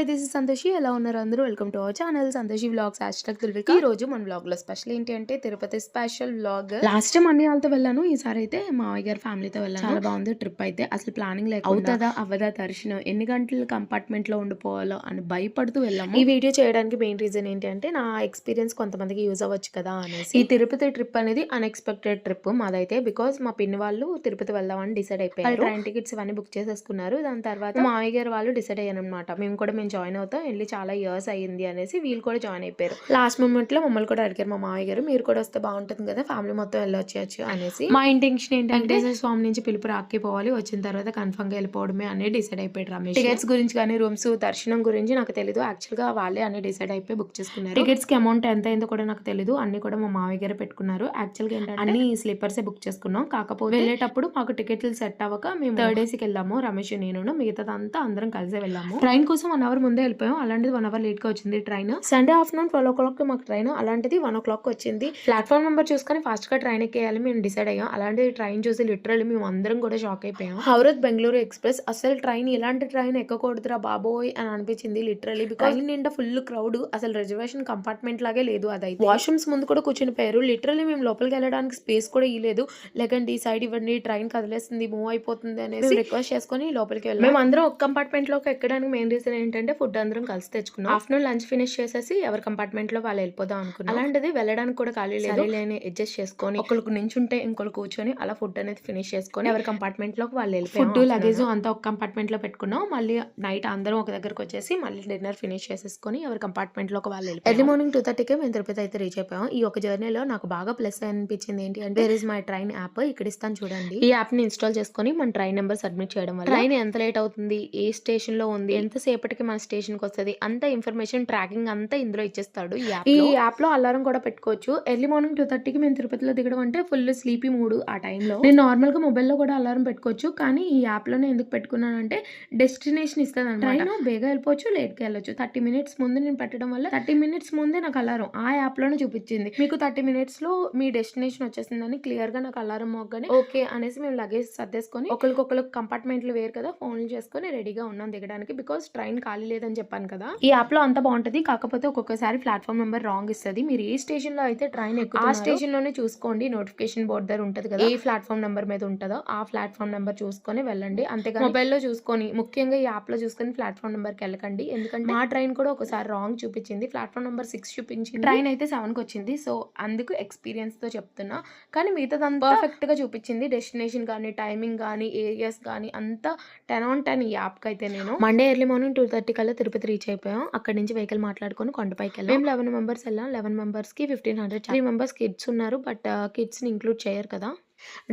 Hi this is Santoshi ఎలా ఉన్నారు అందరూ? Welcome to our channel Santoshi vlogs hashtag Tirupati ఈ రోజు మన వ్లాగ్లో స్పెషల్ ఏంటి అంటే Tirupati special vlog last time అన్ని వాళ్ళతో వెళ్ళాను ఈసారి అయితే మావయ్య గారి ఫ్యామిలీతో వెళ్ళాను. చాలా బాగుంది ట్రిప్ అయితే. అసలు ప్లానింగ్ లేక అవుతుందా అవ్వదా దర్శనం? ఎన్ని గంటలు కంపార్ట్మెంట్లో ఉండిపోవాలో అని భయపడుతూ వెళ్ళాము. ఈ వీడియో చేయడానికి మెయిన్ రీజన్ ఏంటి అంటే నా ఎక్స్పీరియన్స్ కొంతమందికి యూజ్ అవ్వచ్చు కదా అనేసి. ఈ తిరుపతి ట్రిప్ అనేది అన్ఎక్స్పెక్టెడ్ ట్రిప్ మాదైతే బికాస్ మా పిన్ని వాళ్ళు తిరుపతి వెళ్దామని డిసైడ్ అయిపోయారు. ట్రైన్ టికెట్స్ ఇవన్నీ బుక్ చేసేసుకున్నారు. దాని తర్వాత మావయ్య గారు వాళ్ళు డిసైడ్ అయ్యారు అనమాట మేము కూడా మేము జాయిన్ అవుతాం. వెళ్ళి చాలా ఇయర్స్ అయ్యింది అనేసి వీళ్ళు కూడా జాయిన్ అయిపోయారు. లాస్ట్ మూమెంట్లో మమ్మల్ని కూడా అడిగారు మా మావయ్య గారు మీరు కూడా వస్తే బాగుంటుంది కదా ఫ్యామిలీ మొత్తం వెళ్ళొచ్చు అనేసి. మా ఇంటెన్షన్ ఏంటంటే స్వామి నుంచి పిలుపు రాక్కి పోవాలి వచ్చిన తర్వాత కన్ఫర్మ్గా వెళ్ళిపోవడమే అని డిసైడ్ అయిపోయాడు రమేష్. టికెట్స్ గురించి కానీ రూమ్స్ దర్శనం గురించి నాకు తెలియదు యాక్చువల్గా వాళ్ళే అన్ని డిసైడ్ అయిపోయి బుక్ చేసుకున్నారు. టికెట్స్కి అమౌంట్ ఎంత అయిందో కూడా నాకు తెలియదు అన్ని కూడా మా మావయ్య గారు పెట్టుకున్నారు. యాక్చువల్గా ఏంటంటే అన్ని స్లీపర్స్ బుక్ చేసుకున్నాం. కాకపోతే వెళ్ళేటప్పుడు మాకు టికెట్లు సెట్ అవ్వక మేము థర్డ్ డేస్కి వెళ్ళాము రమేష్ నేను మిగతాదంతా అందరం కలిసే వెళ్ళాము. ట్రైన్ కోసం వన్ అవర్ ముందే వెళ్ళిపోయాం. అలాంటిది వన్ అవర్ లేట్గా వచ్చింది train Sunday afternoon twelve o'clock మాకు ట్రైన్ అలాంటిది వన్ ఓ క్లాక్ వచ్చింది. ప్లాట్ఫామ్ నెంబర్ చూసుకొని ఫాస్ట్గా ట్రైన్ ఎక్కేయాలి. మేము డిసైడ్ అయ్యాం. అలాంటిది ట్రైన్ చూసి లిటరల్లీ మేము అందరం కూడా షాక్ అయిపోయాం. హౌరత్ బెంగళూరు ఎక్స్ప్రెస్ అసలు ట్రైన్ ఇలాంటి ట్రైన్ ఎక్కకూడదురా బాబోయ్ అని అనిపించింది లిటరల్లీ బికాస్ నిండా ఫుల్ క్రౌడ్ అసలు రిజర్వేషన్ కంపార్ట్మెంట్ లాగే లేదు అదైతే. వాష్రూమ్స్ ముందు కూడా కూర్చుని పోయారు. లిటరల్లీ మేము లోపలికి వెళ్ళడానికి స్పేస్ కూడా ఇవ్వలేదు లేకండి ఈ సైడ్ ఇవ్వండి ట్రైన్ కదిలేస్తుంది మూవ్ అయిపోతుంది అనేసి రిక్వెస్ట్ చేసుకొని లోపలికి వెళ్ళాం. మేము అందరం ఒక కంపార్ట్మెంట్లోకి ఎక్కడానికి మెయిన్ రీజన్ ఏంటంటే ఫుడ్ అందరం కలిసి తెచ్చుకున్నాం. ఆఫ్టర్నూన్ లంచ్ ఫినిష్ చేసేసి ఎవరి కంపార్ట్మెంట్లో వాళ్ళు వెళ్ళిపోదాం అనుకున్నాం. అలాంటిది వెళ్ళడానికి కూడా ఖాళీ లేదు. లేని అడ్జస్ట్ చేసుకొని ఒకరికి నించుంటే ఇంకొకరు కూర్చొని అలా ఫుడ్ అనేది ఫినిష్ చేసుకొని ఎవరి కంపార్ట్మెంట్లోకి వాళ్ళు వెళ్ళి ఫుడ్ లగేజ్ అంతా ఒక కంపార్ట్మెంట్లో పెట్టుకున్నాం. మళ్ళీ నైట్ అందరం ఒక దగ్గరకు వచ్చేసి మళ్ళీ డిన్నర్ ఫినిష్ చేసేసుకొని ఎవరి కంపార్ట్మెంట్లోకి వాళ్ళు వెళ్ళి ఎర్లీ మార్నింగ్ టూ థర్టీకే మేము తిరుపతి అయితే రీచ్ అయిపోయాం. ఈ ఒక జర్నీలో నాకు బాగా ప్లస్ అనిపించింది ఏంటి అంటే ఇస్ మై ట్రైన్ యాప్ ఇక్కడ ఇస్తాను చూడండి. ఈ యాప్ని ఇన్స్టాల్ చేసుకొని మన ట్రైన్ నెంబర్ సబ్మిట్ చేయడం వల్ల ట్రైన్ ఎంత లేట్ అవుతుంది? ఏ స్టేషన్లో ఉంది? ఎంత సేపటికి మన స్టేషన్కి వస్తుంది. అంత ఇన్ఫర్మేషన్ ట్రాకింగ్ అంతా ఇందులో ఇచ్చేస్తాడు ఈ యాప్ ఈ యాప్లో అలారం కూడా పెట్టుకోవచ్చు. ఎర్లీ మార్నింగ్ టూ థర్టీకి మేము తిరుపతిలో దిగడం అంటే ఫుల్ స్లీపీ మూడ్ ఆ టైంలో. నేను నార్మల్గా మొబైల్లో కూడా అలారం పెట్టుకోవచ్చు. కానీ ఈ యాప్లోనే ఎందుకు పెట్టుకున్నానంటే డెస్టినేషన్ ఇస్తుంది అనమాట ట్రైన్ బేగా వెళ్ళిపోవచ్చు లేట్గా వెళ్ళొచ్చు. థర్టీ మినిట్స్ ముందు నేను పెట్టడం వల్ల థర్టీ మినిట్స్ ముందే నాకు అలారం ఆ యాప్లోనే చూపించింది. మీకు థర్టీ మినిట్స్లో మీ డెస్టినేషన్ వచ్చేసిందని క్లియర్గా నాకు అలారం మోగ్గానే ఓకే అనేసి మేము లగేజ్ సర్దేసుకొని ఒకరికొకరికి కంపార్ట్మెంట్లు వేరు కదా ఫోన్లు చేసుకొని రెడీగా ఉన్నాం దిగడానికి. బికాస్ ట్రైన్ ఖాళీ లేదని చెప్పాను కదా. ఈ యాప్లో అంత బాగుంటది కాకపోతే ఒక్కొక్కసారి ప్లాట్ఫామ్ నెంబర్ రాంగ్ ఇస్తుంది. మీరు ఏ స్టేషన్లో అయితే ట్రైన్ ఎక్కువ ఆ స్టేషన్లోనే చూసుకోండి. నోటిఫికేషన్ బోర్డ్ దగ్గర ఉంటది కదా. ఏ ప్లాట్ఫామ్ నెంబర్ మీద ఉంటుందో ఆ ప్లాట్ఫామ్ నెంబర్ చూసుకొని వెళ్ళండి. అంతేగా మొబైల్లో చూసుకొని ముఖ్యంగా ఈ యాప్లో చూసుకొని ప్లాట్ఫామ్ నెంబర్కి వెళ్ళకండి. ఎందుకంటే మా ట్రైన్ కూడా ఒకసారి రాంగ్ చూపించింది. ప్లాట్ఫామ్ నెంబర్ సిక్స్ చూపించింది. ట్రైన్ అయితే సెవెన్కి వచ్చింది. సో అందుకు ఎక్స్పీరియన్స్తో చెప్తున్నా. కానీ మిగతాదంతా పర్ఫెక్ట్గా చూపించింది. డెస్టినేషన్ కానీ టైమింగ్ కానీ ఏరియాస్ కానీ అంతా టెన్ ఆన్ టెన్ ఈ యాప్కి అయితే నేను. Monday early morning two thirty కల్లా తిరుపతి రీచ్ అయిపోయాం. అక్కడ నుంచి వెహికల్ మాట్లాడుకొని కొండపైకి వెళ్ళాం మేము లెవెన్ మెంబర్స్ వెళ్ళాం. లెవెన్ మెంబర్స్కి fifteen hundred three members kids ఉన్నారు బట్ కిడ్స్ uh, ని ఇంక్లూడ్ చేయరు కదా.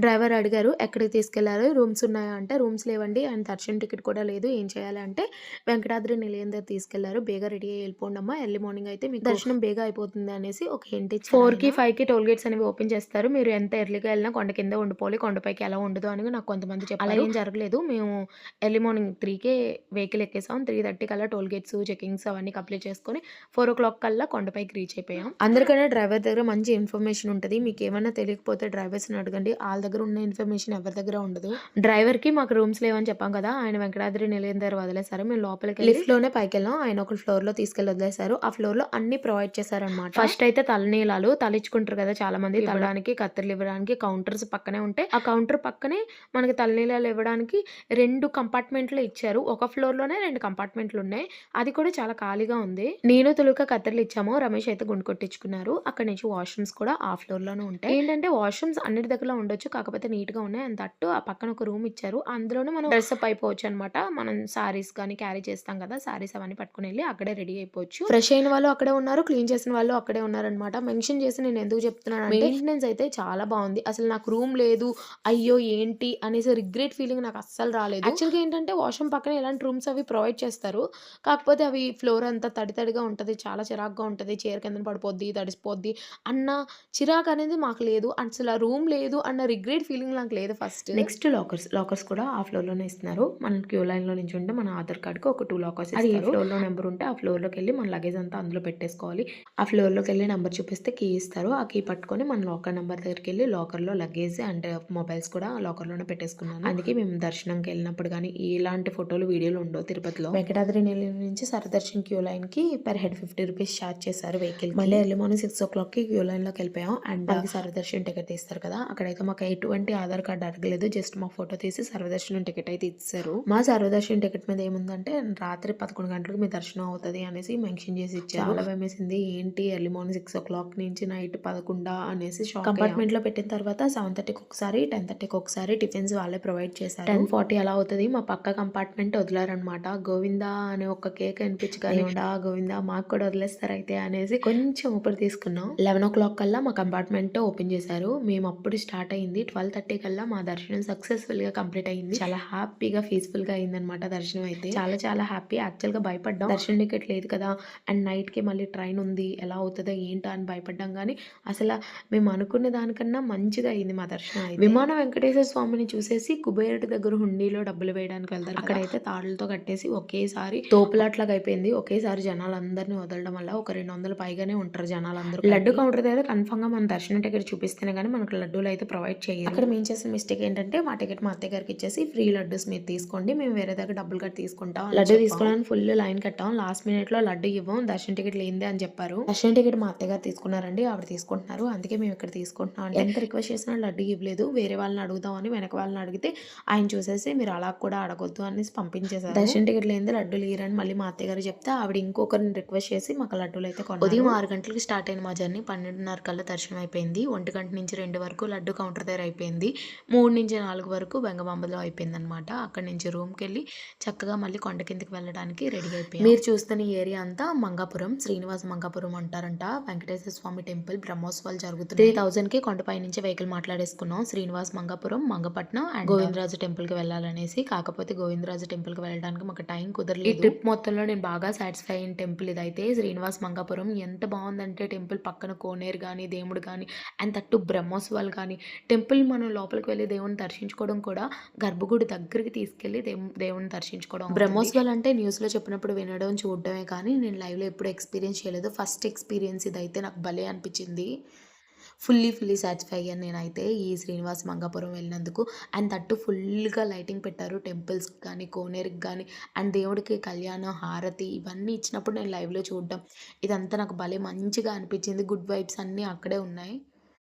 డ్రైవర్ అడిగారు ఎక్కడికి తీసుకెళ్ళారు? రూమ్స్ ఉన్నాయా? అంటే రూమ్స్ లేవండి అండ్ దర్శన్ టికెట్ కూడా లేదు ఏం చేయాలి? అంటే వెంకటాద్రి నిలయం దగ్గర తీసుకెళ్ళారు బేగా రెడీ అయ్యి వెళ్ళిపోండి అమ్మా ఎర్లీ మార్నింగ్ అయితే మీకు దర్శనం బేగా అయిపోతుంది అనేసి ఒక హింట్ ఇచ్చి ఫోర్కి ఫైవ్కి టోల్ గేట్స్ అనేవి ఓపెన్ చేస్తారు మీరు ఎంత ఎర్లీగా వెళ్ళినా కొండ కింద ఉండిపోవాలి కొండపైకి ఎలా ఉండదు అని నాకు కొంతమంది చెప్పారు. అలా ఏం జరగలేదు మేము ఎర్లీ మార్నింగ్ త్రీకే వెహికల్ ఎక్కేసాం త్రీ థర్టీ కల్లా టోల్ గేట్స్ చెకింగ్స్ అవన్నీ కంప్లీట్ చేసుకొని ఫోర్ ఓ క్లాక్ కల్లా కొండపైకి రీచ్ అయిపోయాం. అందరికన్నా డ్రైవర్ దగ్గర మంచి ఇన్ఫర్మేషన్ ఉంటుంది మీకు ఏమైనా తెలియకపోతే డ్రైవర్స్ని అడగండి వాళ్ళ దగ్గర ఉన్న ఇన్ఫర్మేషన్ ఎవరి దగ్గర ఉండదు. డ్రైవర్కి మాకు రూమ్స్ లేవని చెప్పాం కదా ఆయన వెంకటాద్రి నిలయం దగ్గర వదిలేశారు. మేము లోపలికి లిఫ్ట్లోనే పైకి వెళ్ళాం ఆయన ఒక ఫ్లోర్లో తీసుకెళ్ళి వదిలేశారు. ఆ ఫ్లోర్లో అన్ని ప్రొవైడ్ చేశారనమాట ఫస్ట్ అయితే తలనీలాలు తలించుకుంటారు కదా చాలా మంది తలడానికి కత్తెరలు ఇవ్వడానికి కౌంటర్స్ పక్కనే ఉంటాయి ఆ కౌంటర్ పక్కనే మనకి తలనీలాలు ఇవ్వడానికి రెండు కంపార్ట్మెంట్లు ఇచ్చారు. ఒక ఫ్లోర్లోనే రెండు కంపార్ట్మెంట్లు ఉన్నాయి. అది కూడా చాలా ఖాళీగా ఉంది. నేను తులుక కత్తెరలు ఇచ్చాము. రమేష్ అయితే గుండు కొట్టించుకున్నారు. అక్కడ నుంచి వాష్రూమ్స్ కూడా ఆ ఫ్లోర్లోనే ఉంటాయి. ఏంటంటే వాష్రూమ్స్ అన్నిటి దగ్గర ఉండొచ్చు. కాకపోతే నీట్గా ఉన్నాయి. అండ్ తట్టు ఆ పక్కన ఒక రూమ్ ఇచ్చారు. అందులోనే మనం డ్రెస్ అప్ అయిపోవచ్చు అనమాట మనం సారీస్ కానీ క్యారీ చేస్తాం కదా సారీస్ అవన్నీ పట్టుకుని వెళ్ళి అక్కడే రెడీ అయిపోవచ్చు. ఫ్రెష్ అయిన వాళ్ళు అక్కడే ఉన్నారు. క్లీన్ చేసిన వాళ్ళు అక్కడే ఉన్నారనమాట మెన్షన్ చేసి నేను ఎందుకు చెప్తున్నాను మెయింటెనెన్స్ అయితే చాలా బాగుంది. అసలు నాకు రూమ్ లేదు. అయ్యో ఏంటి? అనేసి రిగ్రెట్ ఫీలింగ్ నాకు అస్సలు రాలేదు. యాక్చువల్గా ఏంటంటే వాష్రూమ్ పక్కన ఇలాంటి రూమ్స్ అవి ప్రొవైడ్ చేస్తారు. కాకపోతే అవి ఫ్లోర్ అంతా తడి తడిగా ఉంటుంది. చాలా చిరాగ్గా ఉంటుంది. చీర కింద పడిపోద్ది తడిసిపోద్ది అన్న చిరాకు అనేది మాకు లేదు. అసలు ఆ రూమ్ లేదు అని అన్న రిగ్రెట్ ఫీలింగ్ నాకు లేదు ఫస్ట్. నెక్స్ట్ లాకర్స్ లాకర్స్ కూడా ఆ ఫ్లోర్లోనే ఇస్తున్నారు. మనం క్యూ లైన్లో నుంచి ఉంటే మన ఆధార్ కార్డ్కి ఒక టూ లాకర్స్ అది ఏ ఫ్లోర్లో నెంబర్ ఉంటే ఆ ఫ్లోర్లోకి వెళ్ళి మన లగేజ్ అంతా అందులో పెట్టేసుకోవాలి. ఆ ఫ్లోర్లోకి వెళ్ళి నెంబర్ చూపిస్తే కీ ఇస్తారు. ఆ కీ పట్టుకొని మన లాకర్ నెంబర్ దగ్గరికి వెళ్ళి లాకర్లో లగేజ్ అండ్ మొబైల్స్ కూడా లాకర్లోనే పెట్టేసుకున్నాను. అందుకే మేము దర్శనంకి వెళ్ళినప్పుడు కానీ ఇలాంటి ఫోటోలు వీడియోలు ఉండవు తిరుపతిలో. వెంకటాద్రి నెల్లి నుంచి సరదర్శన్ క్యూ లైన్కి per head fifty rupees charge చేశారు వెహికల్ మళ్ళీ ఎర్లీ మార్నింగ్ సిక్స్ ఓ క్లాక్కి క్యూ లైన్లోకి వెళ్ళిపోయాం. అండ్ మనకి సర్వదర్శన్ టికెట్ తీస్తారు కదా అక్కడైతే మాకు ఎటువంటి ఆధార్ కార్డు అడగలేదు. జస్ట్ మా ఫోటో తీసి సర్వదర్శనం టికెట్ అయితే ఇచ్చారు. మా సర్వదర్శన్ టికెట్ మీద ఏముందంటే రాత్రి పదకొండు గంటలకు మీ దర్శనం అవుతుంది అనేసి మెన్షన్ చేసి ఇచ్చారు. చాలా భయం వేసింది ఏంటి early morning six o'clock నుంచి నైట్ పదకొండా అనేసి కంపార్ట్మెంట్లో పెట్టిన తర్వాత సెవెన్ థర్టీకి ఒకసారి టెన్ థర్టీకి ఒకసారి టిఫిన్స్ వాళ్ళే ప్రొవైడ్ చేశారు. టెన్ ఫార్టీ అలా అవుతుంది. మా పక్క కంపార్ట్మెంట్ వదిలారనమాట. గోవిందా అనే ఒక కేక్ అనిపించగానే గోవిందా మాకు కూడా వదిలేస్తారు అయితే అనేసి కొంచెం ఊపిరి తీసుకున్నాం. లెవెన్ ఓ క్లాక్ కల్లా మా కంపార్ట్మెంట్ ఓపెన్ చేశారు. మేము అప్పుడు స్టార్ట్ అయింది. ట్వెల్వ్ థర్టీ కల్లా మా దర్శనం సక్సెస్ఫుల్గా కంప్లీట్ అయింది. చాలా హ్యాపీగా పీస్ఫుల్గా అయింది అనమాట దర్శనం అయితే. చాలా చాలా హ్యాపీ. యాక్చువల్గా భయపడ్డాం. దర్శనం టికెట్ లేదు కదా అండ్ నైట్కి మళ్ళీ ట్రైన్ ఉంది. ఎలా అవుతుందో ఏంటో అని భయపడ్డాం. కానీ అసలు మేము అనుకున్న దానికన్నా మంచిగా అయింది మా దర్శనం అయితే. విమాన వెంకటేశ్వర స్వామిని చూసేసి కుబేరుడి దగ్గర హుండీలో డబ్బులు వేయడానికి వెళ్తారు అక్కడైతే తాడులతో కట్టేసి ఒకేసారి తోపులాట్లాగా అయిపోయింది. ఒకేసారి జనాలందరినీ వదలడం వల్ల ఒక రెండు వందల పైగానే ఉంటారు జనాలందరూ. లడ్డు కౌంటర్ దగ్గర కన్ఫర్మ్గా మన దర్శనం టికెట్ చూపిస్తేనే కానీ మనకు లడ్డూలు అయితే ప్రొవైడ్ చేయరు. అక్కడ మేము చేసిన మిస్టేక్ ఏంటంటే మా టికెట్ మా అత్తయ్య గారికి ఇచ్చేసి ఫ్రీ లడ్డూస్ మీరు తీసుకోండి మేము వేరే దగ్గర డబ్బులు కట్టి తీసుకుంటాం లడ్డు తీసుకోవడానికి ఫుల్ లైన్ కట్టాం. లాస్ట్ మినిట్లో లడ్డు ఇవ్వం దర్శనం టికెట్ లేనిదే అని చెప్పారు. దర్శనం టికెట్ మా అత్తయ్య గారు తీసుకున్నారండి ఆవిడ తీసుకుంటున్నారు. అందుకే మేము ఇక్కడ తీసుకుంటున్నాం ఎంత రిక్వెస్ట్ చేసినా లడ్డు ఇవ్వలేదు. వేరే వాళ్ళని అడుగుదామని వెనక వాళ్ళని అడిగితే ఆయన చూసేసి మీరు అలా కూడా అడగొద్దు అనేసి పంపించేశారు. దర్శనం టికెట్ లేనిదే లడ్డూలు ఇయ్యరని మళ్ళీ మా అత్తయ్య గారు చెప్తే ఆవిడ ఇంకొకరిని రిక్వెస్ట్ చేసి మాకు లడ్డూలు అయితే ఉదయం ఆరు గంటలకి స్టార్ట్ అయిన మా జర్నీ పన్నెండున్నర కల్లా దర్శనం అయిపోయింది. ఒంటి గంట నుంచి రెండు వరకు లడ్డు కౌంటర్ దగ్గర అయిపోయింది. మూడు నుంచి నాలుగు వరకు బెంగబాంబలో అయిపోయింది అనమాట అక్కడ నుంచి రూమ్కి వెళ్ళి చక్కగా మళ్ళీ కొండ కిందకి వెళ్ళడానికి రెడీ అయిపోయింది మీరు చూస్తున్న ఈ ఏరియా అంతా మంగాపురం శ్రీనివాస మంగాపురం అంటారంట. వెంకటేశ్వర స్వామి టెంపుల్ బ్రహ్మోత్సవాలు జరుగుతుంది త్రీ థౌసండ్కి కొండపై నుంచి వెహికల్ మాట్లాడేసుకున్నాం. శ్రీనివాస్ మంగాపురం మంగపట్నం అండ్ గోవిందరాజు టెంపుల్కి వెళ్ళాలనేసి. కాకపోతే గోవిందరాజు టెంపుల్కి వెళ్ళడానికి మాకు టైం కుదరలేదు. ఈ ట్రిప్ మొత్తంలో నేను బాగా సాటిస్ఫై అయిన టెంపుల్ ఇదైతే. శ్రీనివాస్ మంగాపురం ఎంత బాగుందంటే టెంపుల్ పక్కన కోనేరు కానీ దేవుడు కానీ అండ్ తట్టు బ్రహ్మోత్సవాలు కానీ టెంపుల్ మనం లోపలికి వెళ్ళి దేవుని దర్శించుకోవడం కూడా గర్భగుడి దగ్గరికి తీసుకెళ్ళి దేవుని దర్శించుకోవడం బ్రహ్మోత్సవాలు అంటే న్యూస్లో చెప్పినప్పుడు వినడం చూడడమే కానీ నేను లైవ్లో ఎప్పుడు ఎక్స్పీరియన్స్ చేయలేదు. ఫస్ట్ ఎక్స్పీరియన్స్ ఇదైతే నాకు భలే అనిపించింది. ఫుల్లీ ఫుల్లీ సాటిస్ఫై అయ్యాను నేనైతే ఈ శ్రీనివాస్ మంగాపురం వెళ్ళినందుకు. అండ్ తట్టు ఫుల్గా లైటింగ్ పెట్టారు టెంపుల్స్ కానీ కోనేరుకి కానీ అండ్ దేవుడికి కళ్యాణం హారతి ఇవన్నీ ఇచ్చినప్పుడు నేను లైవ్లో చూడడం. ఇదంతా నాకు భలే మంచిగా అనిపించింది. గుడ్ వైబ్స్ అన్నీ అక్కడే ఉన్నాయి.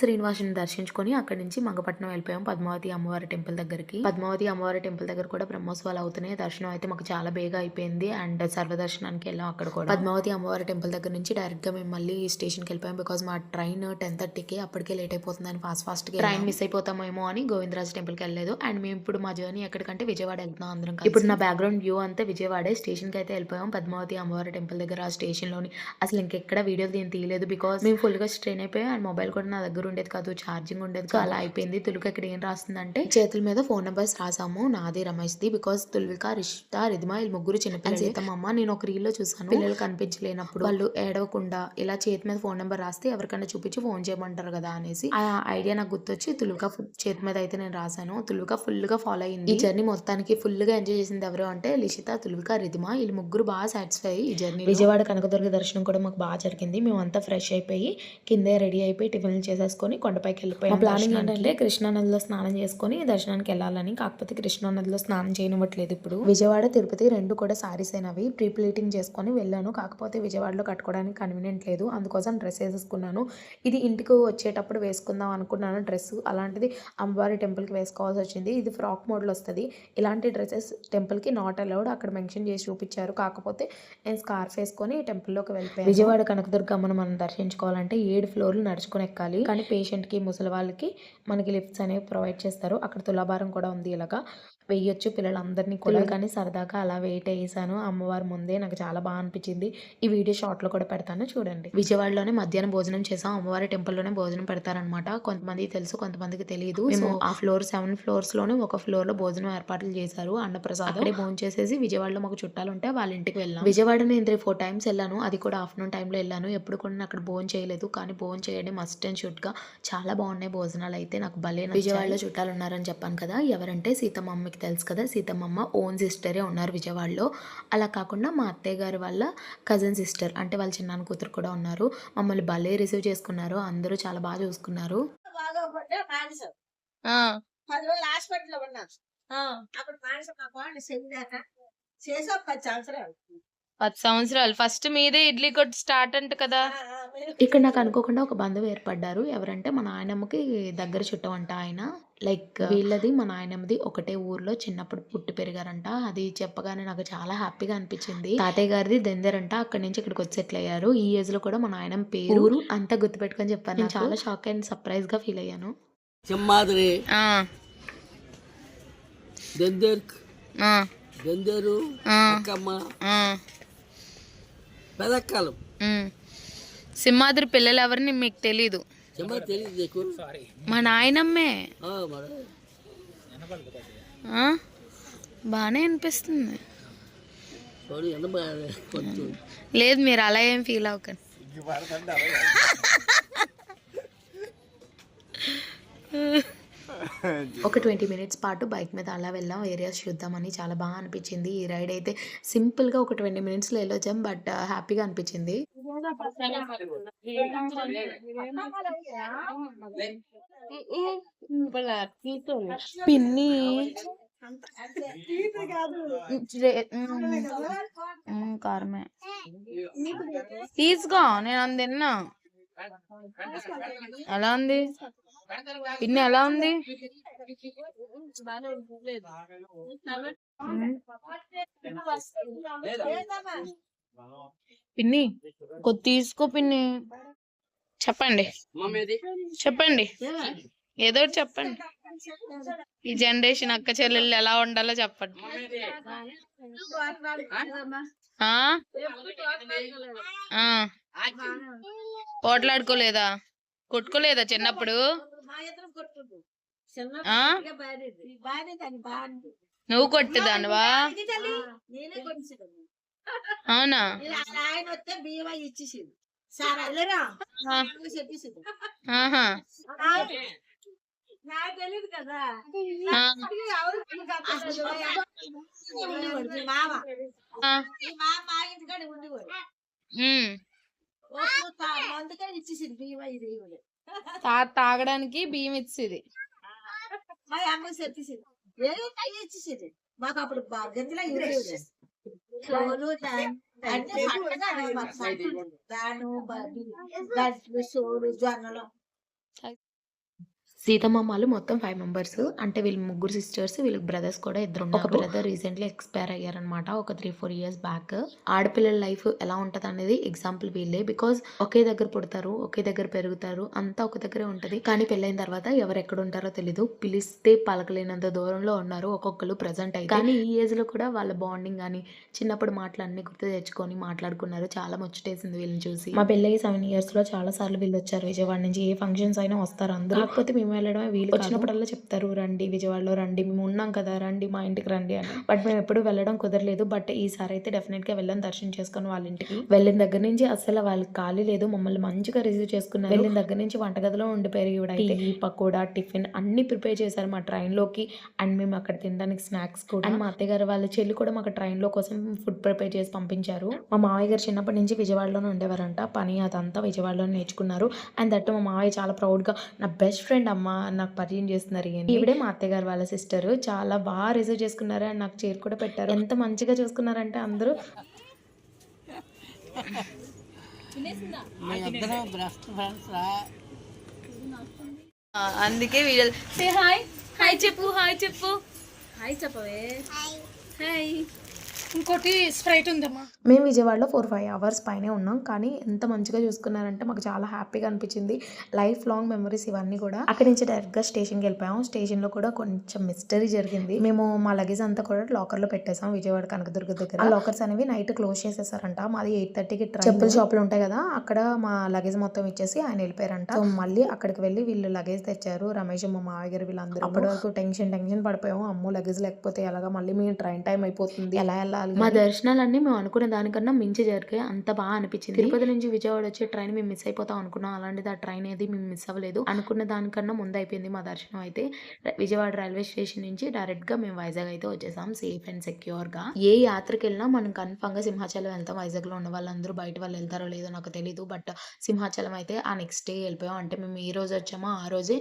శ్రీనివాసుని దర్శించుకొని అక్కడి నుంచి మంగపట్నం వెళ్ళిపోయాం. పద్మావతి అమ్మవారి టెంపుల్ దగ్గరికి. పద్మావతి అమ్మవారి టెంపుల్ దగ్గర కూడా బ్రహ్మోత్సవాలు అవుతున్నాయి. దర్శనం అయితే మాకు చాలా బేగా అయిపోయింది. అండ్ సర్వదర్శనానికి వెళ్ళాం అక్కడ కూడా. పద్మావతి అమ్మవారి టెంపుల్ దగ్గర నుంచి డైరెక్ట్గా మేము మళ్ళీ స్టేషన్కి వెళ్ళిపోయాం. బికాస్ మా ట్రైన్ టెన్ థర్టీకి అప్పటికే లేట్ అయిపోతుందని ఫాస్ట్ ఫాస్ట్గా ట్రైన్ మిస్ అయిపోతామేమో అని గోవిందరాజు టెంపుల్కి వెళ్ళలేదు. అండ్ మేము ఇప్పుడు మా జర్నీ ఎక్కడికంటే విజయవాడ వెళ్తున్నాం అందరం. ఇప్పుడు నా బ్యాక్గ్రౌండ్ వ్యూ అంతా విజయవాడే. స్టేషన్కి అయితే వెళ్ళిపోయాం. పద్మావతి అమ్మవారి టెంపుల్ దగ్గర ఆ స్టేషన్లోని అసలు ఇంకెక్కడ వీడియో దీన్ని తీయలేదు బికాస్ మేము ఫుల్గా స్ట్రెయిన్ అయిపోయాం. అండ్ మొబైల్ కూడా నా దగ్గర ఉండేది కాదు ఛార్జింగ్ ఉండేది కాదు. అలా అయిపోయింది. తులుక ఇక్కడ ఏం రాస్తుందంటే చేతుల మీద ఫోన్ నెంబర్స్ రాసాము. నాది రమేష్ది. బికాస్ తుల్విక రిషిత రిధిమా వీళ్ళు ముగ్గురు చిన్నపిల్లలు. సీతమ్మ నేను ఒక రీల్లో చూసాను పిల్లలు కనిపించలేనప్పుడు వాళ్ళు ఏడవకుండా ఇలా చేతి మీద ఫోన్ నెంబర్ రాస్తే ఎవరికైనా చూపించి ఫోన్ చేయమంటారు కదా అనేసి ఆ ఐడియా నాకు గుర్తొచ్చి తులుక చేతి మీద అయితే నేను రాశాను. తులుక ఫుల్గా ఫాలో అయింది. ఈ జర్నీ మొత్తానికి ఫుల్గా ఎంజాయ్ చేసింది ఎవరు అంటే లిషిత తులుక రిధిమా. వీళ్ళు ముగ్గురు బాగా సాటిస్ఫై ఈ జర్నీ విజయవాడ కనకదుర్గ దర్శనం కూడా మాకు బాగా జరిగింది. మేమంతా ఫ్రెష్ అయిపోయి కిందే రెడీ అయిపోయి టిఫిన్ చేసేసుకొని కొండపైకి వెళ్ళిపోయాం ప్లానింగ్ ఏంటంటే కృష్ణా నదిలో స్నానం చేసుకొని దర్శనానికి వెళ్ళాలని కాకపోతే కృష్ణా నదిలో స్నానం చేయనివ్వట్లేదు ఇప్పుడు. విజయవాడ తిరుపతి రెండు కూడా సారీస్ అయినవి. ప్రీ ప్లీటింగ్ చేసుకొని వెళ్ళాను. కాకపోతే విజయవాడలో కట్టుకోవడానికి కన్వీనియంట్ లేదు. అందుకోసం డ్రెస్ వేసేసుకున్నాను. ఇది ఇంటికి వచ్చేటప్పుడు వేసుకుందాం అనుకున్నాను. డ్రెస్ అలాంటిది అమ్మవారి టెంపుల్కి వేసుకోవాల్సి వచ్చింది. ఇది ఫ్రాక్ మోడల్ వస్తుంది. ఇలాంటి డ్రెస్సెస్ టెంపుల్కి నాట్ అలౌడ్ అక్కడ మెన్షన్ చేసి చూపించారు. కాకపోతే నేను స్కార్ఫ్ వేసుకొని టెంపుల్లోకి వెళ్ళిపోయాను. విజయవాడ కనకదుర్గమ్మను మనం దర్శించుకోవాలంటే ఏడు ఫ్లోర్లు నడుచుకొని ఎక్కాలి. కానీ పేషెంట్కి ముసలి వాళ్ళకి మనకి లిఫ్ట్స్ అనేవి ప్రొవైడ్ చేస్తారు. అక్కడ తులాభారం కూడా ఉంది ఇలాగా. వెయ్యొచ్చు పిల్లలందరినీ కూడా. కానీ సరదాగా అలా వెయిట్ వేసాను అమ్మవారి ముందే నాకు చాలా బాగా అనిపించింది. ఈ వీడియో షార్ట్లో కూడా పెడతాను చూడండి. విజయవాడలోనే మధ్యాహ్నం భోజనం చేసాం. అమ్మవారి టెంపుల్లోనే భోజనం పెడతారనమాట కొంతమందికి తెలుసు కొంతమందికి తెలియదు మేము ఆ ఫ్లోర్ సెవెన్ ఫ్లోర్స్లోనే ఒక ఫ్లోర్లో భోజనం ఏర్పాట్లు చేశారు అన్నప్రసాదం. అక్కడే భోజనం చేసేసి విజయవాడలో మాకు చుట్టాలు ఉంటే వాళ్ళ ఇంటికి వెళ్ళాం. విజయవాడ నేను త్రీ ఫోర్ టైమ్స్ వెళ్ళాను. అది కూడా ఆఫ్టర్నూన్ టైంలో వెళ్ళాను. ఎప్పుడు కూడా నేను అక్కడ భోజనం చేయలేదు. కానీ భోజనం చేయడం మస్ట్ అండ్ షుడ్గా చాలా బాగున్నాయి భోజనాలు అయితే. నాకు భలే. విజయవాడలో చుట్టాలు ఉన్నారని చెప్పాను కదా. ఎవరంటే సీతమ్మకి తెలుసు కదా సీతమ్మమ్మ ఓన్ సిస్టరే ఉన్నారు విజయవాడలో. అలా కాకుండా మా అత్తయ్య గారి వాళ్ళ కజిన్ సిస్టర్ అంటే వాళ్ళ చిన్నాన్న కూతురు కూడా ఉన్నారు. మమ్మల్ని భలే రిసీవ్ చేసుకున్నారు. అందరూ చాలా బాగా చూసుకున్నారు. చేసా పది సంవత్సరాలు. పది సంవత్సరాలు. ఫస్ట్ మీదే ఇడ్లీ కొట్టు స్టార్ట్ అంట కదా. ఇక్కడ నాకు అనుకోకుండా ఒక బంధువు ఏర్పడ్డారు. ఎవరంటే మా నాయనమ్మకి దగ్గర చుట్టం అంట ఆయన. లైక్ వీళ్ళది మా నాయనమ్మది ఒకటే ఊర్లో చిన్నప్పుడు పుట్టి పెరిగారంట. అది చెప్పగానే నాకు చాలా హ్యాపీగా అనిపించింది. తాతయ్య గారిది దెందరంట అక్కడి నుంచి ఇక్కడికి వచ్చి సెటిల్ అయ్యారు. ఈ ఏజ్లో కూడా మా నాయనమ్మ పేరు ఊరు? అంతా గుర్తుపెట్టుకొని చెప్పాను నేను చాలా షాక్ అండ్ సర్ప్రైజ్గా ఫీల్ అయ్యాను. సింహాద్రి ఆ, దెందేర్ ఆ, దెందేరు. అక్కమ్మ. ఆ, పెదక్కలు. సింహాద్రి పిల్లలు ఎవరిని మీకు తెలీదు? మా నాయనమ్మే? బానే అనిపిస్తుంది. లేదు మీరు అలా ఏం ఫీల్ అవ్వకండి. ఒక ట్వంటీ మినిట్స్ పాటు బైక్ మీద అలా వెళ్ళాం ఏరియాస్ చూద్దామని చాలా బాగా అనిపించింది. ఈ రైడ్ అయితే సింపుల్గా ఒక ట్వంటీ మినిట్స్లో వెళ్ళొచ్చాం బట్ హ్యాపీగా అనిపించింది. పిన్ని. కారమే. తీసుకో నేను అంది తిన్నా. ఎలా ఉంది? పిన్ని ఎలా ఉంది? పిన్ని కొద్ది తీసుకో పిన్ని చెప్పండి చెప్పండి ఏదో ఒకటి చెప్పండి ఈ జనరేషన్ అక్క చెల్లెళ్ళు ఎలా ఉండాలో చెప్పండి పోట్లాడుకోలేదా కొట్టుకోలేదా చిన్నప్పుడు నువ్వు కొట్టేదానివా? ఇది తల్లి, నేనే కొట్టించాను అవునా? ఆయన వస్తే బియ్యం ఇచ్చేసింది. సార్ ఆ. చెప్పేసింది. నాకు తెలియదు కదా. మామ? మీ ఇంటికాడ ఉండేవాడు ఇచ్చేసింది బియ్యం ఇది తాగడానికి బియ్యం ఇచ్చేది. మా చెప్పేసింది ఇచ్చేసింది. మాకు అప్పుడు బా- గంజిలా పంటగా. దాను సోలు జొన్నలు. సీతమ్మలు మొత్తం ఫైవ్ మెంబర్స్ అంటే వీళ్ళు ముగ్గురు సిస్టర్స్ వీళ్ళకి బ్రదర్స్ కూడా ఇద్దరు. ఒక బ్రదర్ రీసెంట్లీ ఎక్స్పైర్ అయ్యారనమాట ఒక త్రీ ఫోర్ ఇయర్స్ బ్యాక్ ఆడపిల్లల లైఫ్ ఎలా ఉంటది అనేది ఎగ్జాంపుల్ వీళ్ళే. బికాజ్ ఒకే దగ్గర పుడతారు ఒకే దగ్గర పెరుగుతారు అంతా ఒక దగ్గరే ఉంటది. కానీ పెళ్ళైన తర్వాత ఎవరు ఎక్కడ ఉంటారో తెలీదు. పిలిస్తే పలకలేనంత దూరంలో ఉన్నారు ఒక్కొక్కరు ప్రజెంట్ అయితే. కానీ ఈ ఏజ్లో కూడా వాళ్ళ బాండింగ్ కానీ చిన్నప్పుడు మాటలన్నీ గుర్తు తెచ్చుకొని మాట్లాడుకున్నారు. చాలా ముచ్చటేసింది వీళ్ళని చూసి. మా పెళ్ళయి సెవెన్ ఇయర్స్లో చాలా సార్లు వీళ్ళు వచ్చారు. విజయవాడ నుంచి ఏ ఫంక్షన్స్ అయినా వస్తారు అందరూ. కాకపోతే మేము వెళ్ళడమే వీళ్ళు వచ్చినప్పుడల్లా చెప్తారు రండి విజయవాడలో రండి మేము ఉన్నాం కదా రండి మా ఇంటికి రండి అని. బట్ మేము ఎప్పుడు వెళ్ళడం కుదరలేదు. బట్ ఈసారి అయితే డెఫినెట్గా వెళ్ళాం దర్శనం చేసుకొని వాళ్ళ ఇంటికి. వెళ్ళిన దగ్గర నుంచి అసలు వాళ్ళకి ఖాళీ లేదు. మమ్మల్ని మంచిగా రిసీవ్ చేసుకున్నారు. వెళ్ళిన దగ్గర నుంచి వంటగదిలో ఉండిపోయారు ఈవిడ టీ పకోడా టిఫిన్ అన్ని ప్రిపేర్ చేశారు మా ట్రైన్లోకి అండ్ మేము అక్కడ తినడానికి స్నాక్స్ కూడా. అండ్ మా అత్తయ్య గారు వాళ్ళ చెల్లి కూడా మాకు ట్రైన్లో కోసం ఫుడ్ ప్రిపేర్ చేసి పంపించారు. మా మావయ్య గారు చిన్నప్పటి నుంచి విజయవాడలోనే ఉండేవారంట. పని అదంతా విజయవాడలోనే నేర్చుకున్నారు. అండ్ దట్టు మా మావయ్య చాలా ప్రౌడ్గా నా బెస్ట్ ఫ్రెండ్ అమ్మ నాకు పరిచయం చేస్తున్నారు. ఈవిడే మా అత్తయ్య గారు వాళ్ళ సిస్టర్ చాలా బాగా రిసీవ్ చేసుకున్నారు? అండ్ నాకు చీర కూడా పెట్టారు. ఎంత మంచిగా చూసుకున్నారంటే అందరూ. అందుకే వీడియో సే హాయ్ హాయ్ చెప్పు హాయ్ చెప్పు. హాయ్ చెప్పవే. హాయ్ ఇంకోటి స్ప్రైట్ ఉందమ్మా. మేము విజయవాడలో ఫోర్ ఫైవ్ అవర్స్ పైనే ఉన్నాం. కానీ ఎంత మంచిగా చూసుకున్నారంటే మాకు చాలా హ్యాపీగా అనిపించింది. లైఫ్ లాంగ్ మెమరీస్ ఇవన్నీ కూడా. అక్కడి నుంచి డైరెక్ట్గా స్టేషన్కి వెళ్ళిపోయాం. స్టేషన్లో కూడా కొంచెం మిస్టరీ జరిగింది. మేము మా లగేజ్ అంతా కూడా లాకర్లో పెట్టేసాం విజయవాడ కనకదుర్గ దగ్గర. ఆ లాకర్స్ అనేవి నైట్ క్లోజ్ చేసేసారంట. మాది ఎయిట్ థర్టీకి చెప్పుల షాపులు ఉంటాయి కదా అక్కడ మా లగేజ్ మొత్తం ఇచ్చేసి ఆయన వెళ్ళిపోయారంట. సో మళ్ళీ అక్కడికి వెళ్ళి వీళ్ళు లగేజ్ తెచ్చారు. రమేష్ మా మావయ్య గారు వీళ్ళందరూ అప్పటి వరకు టెన్షన్ టెన్షన్ పడిపోయాము. అమ్మో లగేజ్ లేకపోతే ఎలాగా మళ్ళీ మేము ట్రైన్ టైం అయిపోతుంది. ఎలా వెళ్ళాలి మా దర్శనాలన్నీ మేము అనుకున్న దానికన్నా మించి జరిగాయి. అంత బాగా అనిపించింది. తిరుపతి నుంచి విజయవాడ వచ్చే ట్రైన్ మేము మిస్ అయిపోతాం అనుకున్నాం. అలాంటిది ఆ ట్రైన్ ఏది మేము మిస్ అవ్వలేదు. అనుకున్న దానికన్నా ముందు అయిపోయింది మా దర్శనం అయితే. విజయవాడ రైల్వే స్టేషన్ నుంచి డైరెక్ట్గా మేము వైజాగ్ అయితే వచ్చేసాం. సేఫ్ అండ్ సెక్యూర్గా ఏ యాత్రకి వెళ్ళినా మనం కన్ఫర్మ్గా సింహాచలం వెళ్తాం. వైజాగ్లో ఉన్న వాళ్ళందరూ బయట వాళ్ళు వెళ్తారో లేదో నాకు తెలియదు బట్ సింహాచలం అయితే ఆ నెక్స్ట్ డే వెళ్ళిపోయాం. అంటే మేము ఈ రోజు వచ్చామో ఆ రోజే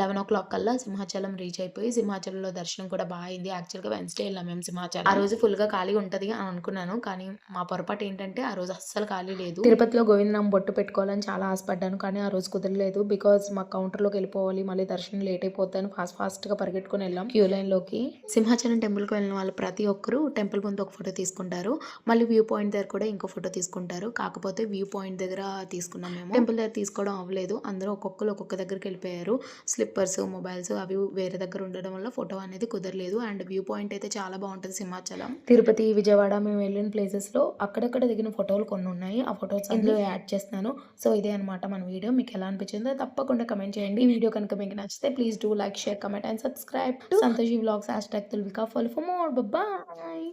లెవెన్ ఓ క్లాక్ కల్లా సింహాచలం రీచ్ అయిపోయి సింహాచలంలో దర్శనం కూడా బాగా అయింది. యాక్చువల్గా వెన్స్డే వెళ్ళాం మేము సింహాచలం. ఆ రోజు ఫుల్గా ఖాళీ ఉంటది అని అనుకున్నాను. కానీ మా పొరపాటు ఏంటంటే ఆ రోజు అస్సలు ఖాళీ లేదు. తిరుపతిలో గోవిందరామ్ బొట్టు పెట్టుకోవాలని చాలా ఆశపడ్డాను. కానీ ఆ రోజు కుదరలేదు. బికాజ్ మా కౌంటర్లోకి వెళ్ళిపోవాలి. మళ్ళీ దర్శనం లేట్ అయిపోతాను ఫాస్ట్ ఫాస్ట్గా పరిగెట్టుకుని వెళ్ళాం. క్యూ లైన్లోకి సింహాచలం టెంపుల్కి వెళ్ళిన వాళ్ళు ప్రతి ఒక్కరు టెంపుల్ ముందు ఒక ఫోటో తీసుకుంటారు. మళ్ళీ వ్యూ పాయింట్ దగ్గర కూడా ఇంకో ఫోటో తీసుకుంటారు. కాకపోతే వ్యూ పాయింట్ దగ్గర తీసుకున్నాం మేము. టెంపుల్ దగ్గర తీసుకోవడం అవ్వలేదు. అందరూ ఒక్కొక్కరు ఒక్కొక్క దగ్గరికి వెళ్ళిపోయారు. స్లిప్పర్స్ మొబైల్స్ అవి వేరే దగ్గర ఉండడం వల్ల ఫోటో అనేది కుదరలేదు. అండ్ వ్యూ పాయింట్ అయితే చాలా బాగుంటుంది సింహాచలం. తిరుపతి విజయవాడ మేము వెళ్ళిన ప్లేసెస్లో అక్కడక్కడ దిగిన ఫోటోలు కొన్ని ఉన్నాయి. ఆ ఫోటోస్ ఇందులో యాడ్ చేస్తున్నాను. సో ఇదే అన్నమాట మన వీడియో మీకు ఎలా అనిపించిందో తప్పకుండా కమెంట్ చేయండి. ఈ వీడియో కనుక మీకు నచ్చితే please do like share comment and subscribe to Santoshi vlogs hashtag Tulvika follow for more bye